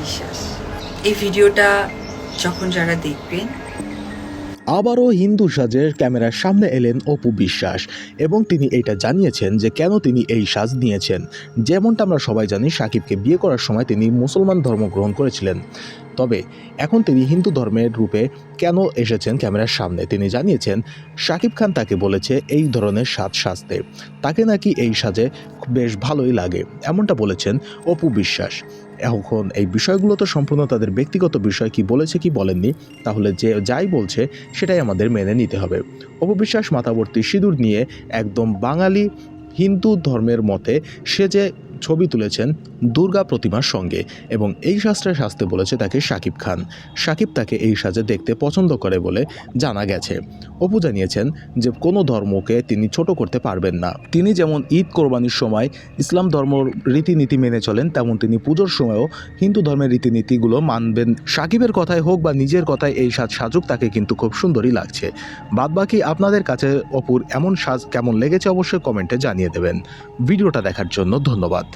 বিশ্বাস এই ভিডিওটা যখন যারা দেখবেন, আবারও হিন্দু সাজের ক্যামেরার সামনে এলেন অপু বিশ্বাস এবং তিনি এটা জানিয়েছেন যে কেন তিনি এই সাজ নিয়েছেন। যেমনটা আমরা সবাই জানি, সাকিবকে বিয়ে করার সময় তিনি মুসলমান ধর্ম গ্রহণ করেছিলেন। তবে এখন তিনি হিন্দু ধর্মের রূপে কেন এসেছেন ক্যামেরার সামনে? তিনি জানিয়েছেন, শাকিব খান তাকে বলেছে এই ধরনের সাজ সাজতে। তাকে নাকি এই সাজে বেশ ভালোই লাগে। এমনটা বলেছেন অপু বিশ্বাস। এখন এই বিষয়গুলো তো সম্পূর্ণ তাদের ব্যক্তিগত বিষয়, কি বলেছে, কি বলেননি? তাহলে যে যাই বলছে, সেটাই আমাদের মেনে নিতে হবে। অপবিশ্বাস মাতাবর্তী সিঁদুর নিয়ে একদম বাঙালি হিন্দু ধর্মের মতে সে যে ছবি তুলেছেন দুর্গা প্রতিমার সঙ্গে এবং এই শাস্ত্রে সাজতে বলেছে তাকে শাকিব খান। শাকিব তাকে এই সাজে দেখতে পছন্দ করে বলে জানা গেছে। অপু জানিয়েছেন যে কোনো ধর্মকে তিনি ছোট করতে পারবেন না। তিনি যেমন ঈদ কোরবানির সময় ইসলাম ধর্ম রীতিনীতি মেনে চলেন, তেমন তিনি পুজোর সময়ও হিন্দু ধর্মের রীতিনীতিগুলো মানবেন। সাকিবের কথায় হোক বা নিজের কথায় এই সাজ সাজুক, তাকে কিন্তু খুব সুন্দরই লাগছে। বাদবাকি আপনাদের কাছে অপুর এমন সাজ কেমন লেগেছে অবশ্যই কমেন্টে জানিয়ে দেবেন। ভিডিওটা দেখার জন্য ধন্যবাদ।